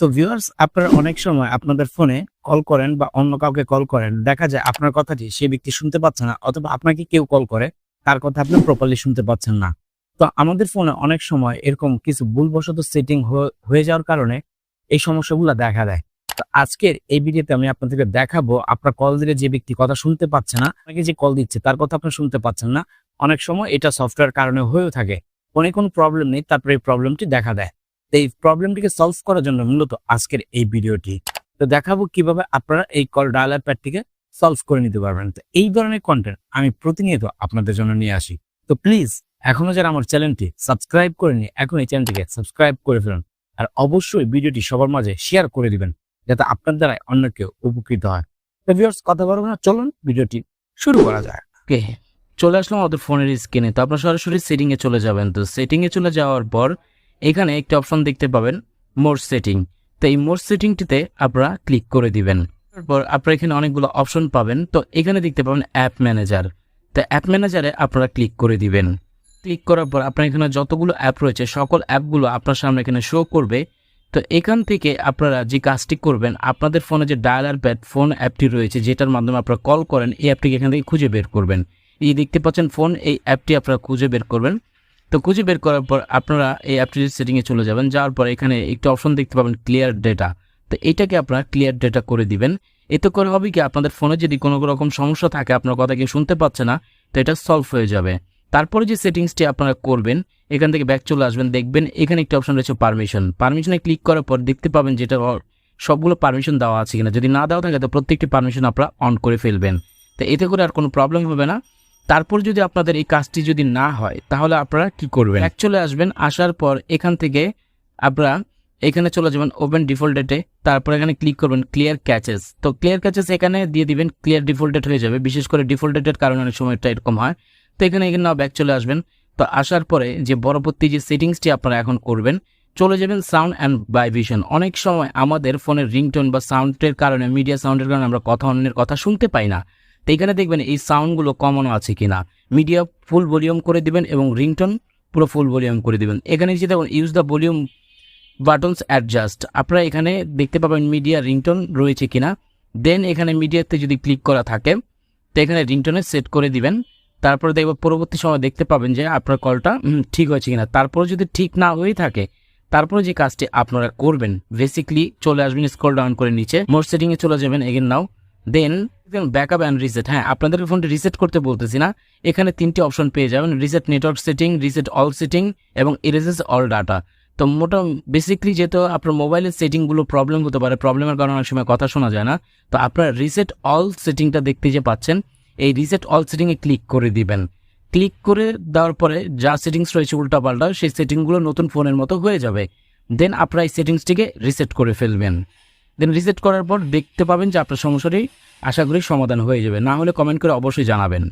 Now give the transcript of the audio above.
তো ভিউয়ার্স আপনারা অনেক সময় আপনাদের ফোনে কল করেন বা অন্য কাউকে কল করেন, দেখা যায় আপনার কথাটি সে ব্যক্তি শুনতে পাচ্ছে না অথবা আপনাকে কেউ কল করে, তার কথা আপনি প্রপারলি শুনতে পাচ্ছেন না। তো আমাদের ফোনে অনেক সময় এরকম কিছু ভুলবশত সেটিং হয়ে যাওয়ার কারণে এই সমস্যাগুলো দেখা দেয়। তো আজকের এই ভিডিওতে আমি আপনাদেরকে দেখাবো আপনার কল দিলে যে ব্যক্তি কথা শুনতে পাচ্ছে না, আপনাকে যে কল দিচ্ছে, তার কথা আপনি শুনতে পাচ্ছেন না। অনেক সময় এটা সফটওয়্যার কারণে হয়েও থাকে। ফোনে কোনো প্রবলেম নেই, তারপরে এই প্রবলেমটি দেখা দেয়। এই প্রবলেমটিকে সলভ করার জন্য মূলত আজকের এই ভিডিওটি তো দেখাবো কীভাবে আপনারা এই কল ডায়ালার প্যাডটিকে সলভ করে নিতে পারবেন। তো এই ধরনের কন্টেন্ট আমি প্রতিনিয়ত আপনাদের জন্য নিয়ে আসি। তো প্লিজ এখনও যারা আমার চ্যানেলটি সাবস্ক্রাইব করেনি এখন এই চ্যানেলটিকে সাবস্ক্রাইব করে ফেলুন। আর অবশ্যই ভিডিওটি সবার মাঝে শেয়ার করে দিবেন, যাতে আপনার দ্বারা অন্য কেউ উপকৃত হয়। তো ভিউয়ার্স কথা বলব না, চলুন ভিডিওটি শুরু করা যায় ওকে, চলে আসলাম আমাদের ফোনের স্ক্রিনে তো আপনার সরাসরি সেটিংয়ে চলে যাবেন। তো সেটিংয়ে চলে যাওয়ার পর এখানে একটি অপশন দেখতে পাবেন মোর সেটিং। তো এই মোর সেটিংটিতে আপনারা ক্লিক করে দিবেন। তারপর আপনারা এখানে অনেকগুলো অপশন পাবেন। তো এখানে দেখতে পাবেন অ্যাপ ম্যানেজার। তো অ্যাপ ম্যানেজারে আপনারা ক্লিক করে দিবেন। ক্লিক করার পর আপনার এখানে যতগুলো অ্যাপ রয়েছে, সকল অ্যাপগুলো আপনার সামনে এখানে শো করবে। তো এখান থেকে আপনারা যে কাজটি করবেন, আপনাদের ফোনে যে ডায়ালার প্যাড ফোন অ্যাপটি রয়েছে, যেটার মাধ্যমে আপনারা কল করেন, এই অ্যাপটিকে এখান থেকে খুঁজে বের করবেন। এই দেখতে পাচ্ছেন ফোন, এই অ্যাপটি আপনারা খুঁজে বের করবেন। তো খুঁজে বের করার পর আপনারা এই অ্যাপটির সেটিংয়ে চলে যাবেন। যাওয়ার পর এখানে একটি অপশন দেখতে পাবেন ক্লিয়ার ডেটা তো এটাকে আপনারা ক্লিয়ার ডেটা করে দিবেন। এতে করে হবে কি, আপনাদের ফোনে যদি কোনো রকম সমস্যা থাকে, আপনার কথা কেউ শুনতে পাচ্ছে না, তো এটা সলভ হয়ে যাবে। তারপরে যে সেটিংসটি আপনারা করবেন, এখান থেকে ব্যাক চলে আসবেন, দেখবেন এখানে একটি অপশন রয়েছে পারমিশন পারমিশনে ক্লিক করার পর দেখতে পাবেন যেটা সবগুলো পারমিশন দেওয়া আছে কিনা। যদি না দেওয়া থাকে, তো প্রত্যেকটি পারমিশন আপনারা অন করে ফেলবেন। তো এতে করে আর কোনো প্রবলেম হবে না। তারপর যদি আপনাদের এই কাজটি যদি না হয়, তাহলে আপনারা কি করবেন? এক চলে আসবেন, আসার পর এখান থেকে আপনারা এখানে চলে যাবেন ওপেন ডিফল্ট ডেটে তারপর এখানে ক্লিক করবেন ক্লিয়ার ক্যাচেস তো ক্লিয়ার ক্যাচেস এখানে দিয়ে দিবেন ক্লিয়ার ডিফল্ট হয়ে যাবে, বিশেষ করে ডিফল্ট ডেটের কারণে অনেক সময়টা এরকম হয়। তো এখানে এখানে ব্যাক চলে আসবেন। তো আসার পরে যে পরবর্তী যে সেটিংসটি আপনারা এখন করবেন, চলে যাবেন সাউন্ড অ্যান্ড ভাইব্রেশন অনেক সময় আমাদের ফোনের রিংটোন বা সাউন্ডের কারণে মিডিয়া সাউন্ডের কারণে আমরা কথা অন্যের কথা শুনতে পাই না। তো এখানে দেখবেন এই সাউন্ডগুলো কমনও আছে কিনা। মিডিয়া ফুল ভলিউম করে দিবেন এবং রিংটোন পুরো ফুল ভলিউম করে দিবেন। এখানে যে দেখুন use the volume buttons adjust আপনারা এখানে দেখতে পাবেন মিডিয়া রিংটোন রয়েছে কিনা। দেন এখানে মিডিয়াতে যদি ক্লিক করা থাকে, তো এখানে রিংটোনে সেট করে দিবেন। তারপরে দেখব পরবর্তী সময় দেখতে পাবেন যে আপনার কলটা ঠিক হয়েছে কিনা। তারপরে যদি ঠিক না হয়ে থাকে, তারপরে যে কাজটি আপনারা করবেন বেসিকলি চলে আসবেন স্ক্রল ডাউন করে নিচে। মোর সেটিংয়ে চলে যাবেন। Again now then backup and reset হ্যাঁ আপনাদের ফোনটি রিসেট করতে বলতেছি না। এখানে তিনটি অপশন পেয়ে যাবেন। Reset network setting reset all setting এবং ইরেজেস অল ডাটা তো মোটা বেসিকলি যেহেতু আপনার মোবাইলের সেটিংগুলো প্রবলেম হতে পারে প্রবলেমের কারণে অনেক সময় কথা শোনা যায় না। তো আপনার রিসেট অল সেটিংটা দেখতে যে পাচ্ছেন, এই রিসেট অল সেটিংয়ে ক্লিক করে দিবেন। ক্লিক করে দেওয়ার পরে যা সেটিংস রয়েছে উল্টাপাল্টা, সেই সেটিংগুলো নতুন ফোনের মতো হয়ে যাবে। দেন আপনারা এই সেটিংসটিকে রিসেট করে ফেলবেন। দেন রিসেট করার পর দেখতে পাবেন যে আপনার সমস্যাটি আশা করি সমাধান হয়ে যাবে। না হলে কমেন্ট করে অবশ্যই জানাবেন।